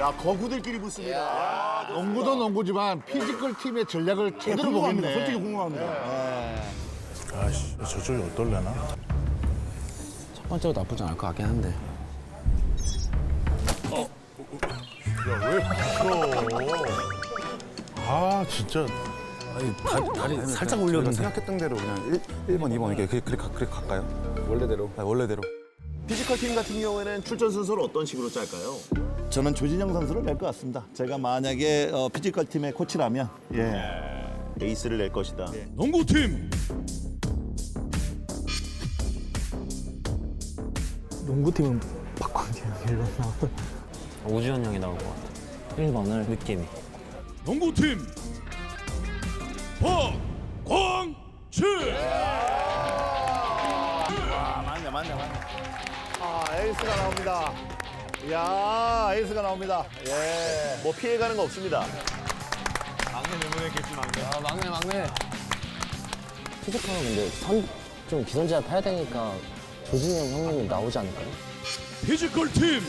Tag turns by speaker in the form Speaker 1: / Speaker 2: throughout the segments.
Speaker 1: 야 거구들끼리 붙습니다.
Speaker 2: 농구도 농구지만 피지컬 팀의 전략을 제대로. 보겠네.
Speaker 1: 솔직히 궁금합니다.
Speaker 3: 아씨 저쪽이 어떨려나?
Speaker 4: 첫 번째로 나쁘지 않을 것 같긴 한데.
Speaker 3: 아 진짜 아니 다, 다리 살짝 올렸는데
Speaker 5: 생각했던 대로 그냥 1, 번 2번 이렇게 그래, 그래, 가- 그래 갈까요? 원래대로. 원래대로.
Speaker 1: 피지컬 팀 같은 경우에는 출전 순서를 어떤 식으로 짤까요?
Speaker 6: 저는 조진영 선수를 낼 것 같습니다. 제가 만약에 어, 피지컬 팀의 코치라면 예.
Speaker 1: 에이스를 낼 것이다.
Speaker 3: 농구팀
Speaker 7: 농구팀은 박광재 형이 일로 나와.
Speaker 4: 오주현 형이 나올 것 같아. 1번을 느낌이.
Speaker 3: 농구팀 박광재
Speaker 6: 맞네, 맞네, 맞네. 아, 에이스가 나옵니다. 이야, 에이스가 나옵니다. 예.
Speaker 1: 뭐 피해가는 거 없습니다.
Speaker 4: 아, 막내, 막내. 피지컬은 근데 선, 좀 기선제압 해야 되니까 조진영 형님이 나오지 않을까요?
Speaker 3: 피지컬 팀마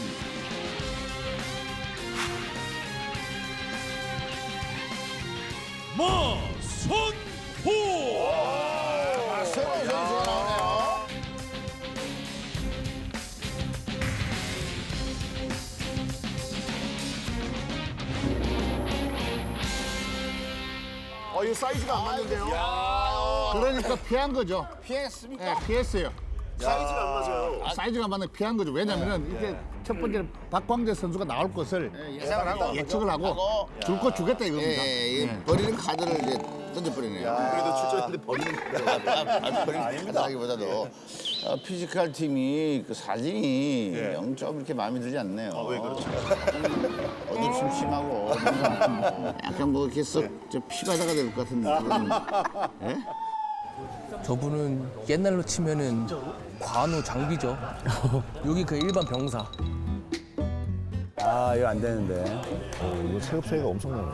Speaker 1: 이거 사이즈가 안 맞는데요.
Speaker 2: 그러니까 피한 거죠.
Speaker 6: 피했습니까?
Speaker 2: 네, 피했어요.
Speaker 1: 사이즈가 안 맞아요.
Speaker 2: 사이즈가 맞는 피한 거죠. 왜냐면은 이게 첫 번째 박광재 선수가 나올 것을
Speaker 6: 예상을 하고.
Speaker 2: 예측을 하고 줄 거 주겠다 이겁니다.
Speaker 8: 예, 예, 버리는 카드를 이제 던져버리네요.
Speaker 1: 그래도 출전했는데 버리는
Speaker 8: 아닙니다. 하기보다도 어, 피지컬 팀이 그 사진이 영 좀 이렇게 마음에 들지 않네요.
Speaker 1: 왜 그렇죠?
Speaker 8: 뭔가 약간 뭐 이렇게 썩저 피바다가 될 것 같은 그런
Speaker 7: 저분은 옛날로 치면은 관우 장비죠. 여기 그 일반 병사.
Speaker 5: 아, 이거 안 되는데.
Speaker 3: 이거 체급 차이가 엄청 나네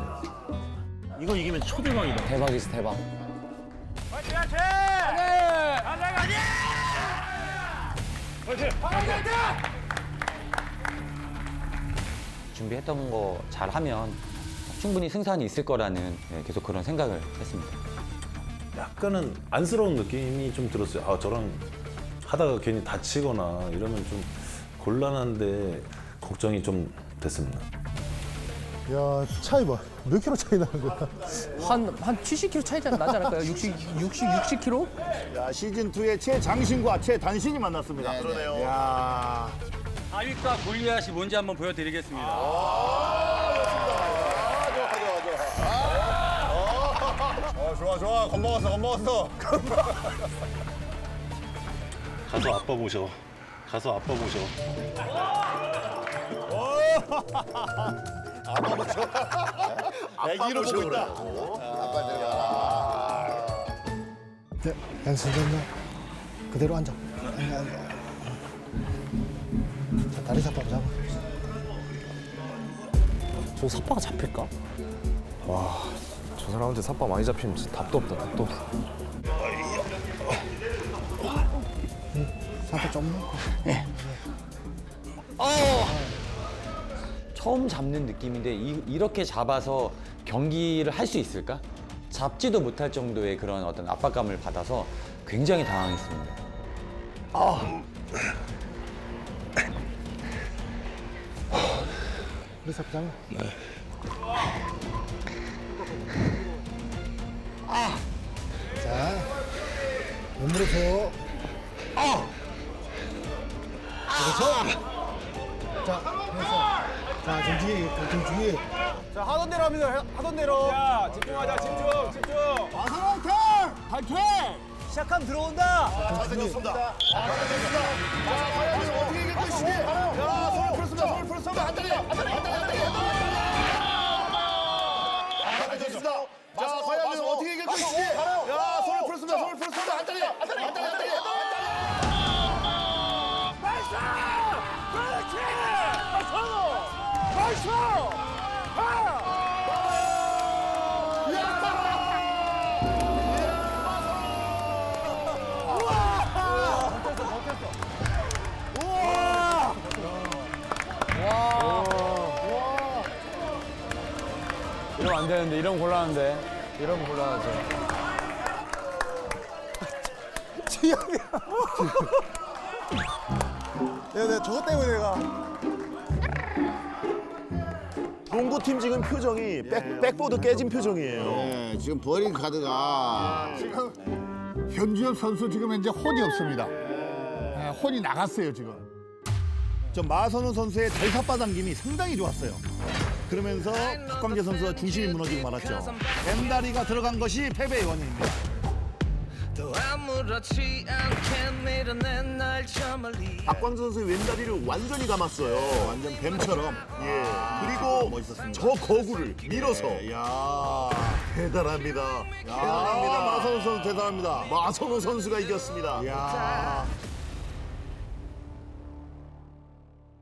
Speaker 1: 이거 이기면 초대박이다.
Speaker 4: 대박이지, 대박.
Speaker 9: 준비했던 거 잘하면 충분히 승산이 있을 거라는 네, 계속 그런 생각을 했습니다.
Speaker 3: 약간은 안쓰러운 느낌이 좀 들었어요 아 저런 하다가 괜히 다치거나 이러면 좀 곤란한데 걱정이 좀 됐습니다
Speaker 10: 야 차이 봐. 몇 킬로 차이 나는 거야?
Speaker 7: 한, 한 70kg 차이 나지 않을까요? 60, 60, 60kg?
Speaker 1: 자 시즌 2의 최장신과 최단신이 만났습니다.
Speaker 8: 네, 네.
Speaker 1: 그러네요. 야.
Speaker 11: 다윗과 골리앗이 뭔지 한번 보여드리겠습니다.
Speaker 1: 어 좋아 좋아 겁먹었어 겁먹었어.
Speaker 3: 가서 아빠 모셔 가서 아빠 모셔
Speaker 1: 애기로 보고 있다.
Speaker 10: 네, 연습 됐나? 그대로 앉아. 앉아, 앉아. 자, 다리 잡아 잡아.
Speaker 4: 저 삿바가 잡힐까?
Speaker 5: 저 사람한테 삿바 많이 잡히면 진짜 답도 없다, 답도 없어.
Speaker 10: 상태 좀 넣고.
Speaker 9: 처음 잡는 느낌인데 이, 렇게 잡아서 경기를 할 수 있을까? 잡지도 못할 정도의 그런 어떤 압박감을 받아서 굉장히 당황했습니다.
Speaker 10: 다 리 잡아 잡아. 자, 몸무게서. 그렇죠. 자, 됐어. 자, 정지, 정지.
Speaker 1: 자 하던 대로 합니다. 하던 대로. 자 집중하자 집중 집중.
Speaker 2: 화이팅! 화이팅!
Speaker 1: 시작하면 들어온다. 잘생겼습니다. 잘생겼습니다. 자 과연 어떻게 이길 것이지?
Speaker 12: 안 되는데 이런 곤란한데 이런 곤란하죠.
Speaker 13: 지영이야. 내가, 내가 저것 때문에 내가.
Speaker 14: 농구팀 지금 표정이 백, 백보드 깨진 표정이에요.
Speaker 8: 네, 지금 버린 카드가
Speaker 2: 지금 현주엽 선수 지금 현재 혼이 없습니다. 예, 혼이 나갔어요 지금.
Speaker 1: 저 마선우 선수의 대사바당김이 상당히 좋았어요. 그러면서 박광재 선수가 중심이 무너지고 말았죠. 왼다리가 들어간 것이 패배의 원인입니다.
Speaker 14: 박광재 선수의 왼다리를 완전히 감았어요.
Speaker 1: 완전 뱀처럼.
Speaker 14: 예. 그리고
Speaker 1: 멋있었습니다.
Speaker 14: 저 거구를 밀어서
Speaker 1: 예, 야,
Speaker 14: 대단합니다.
Speaker 1: 대단합니다. 마선우 선수 대단합니다.
Speaker 14: 마선호 선수가 이겼습니다.
Speaker 1: 야,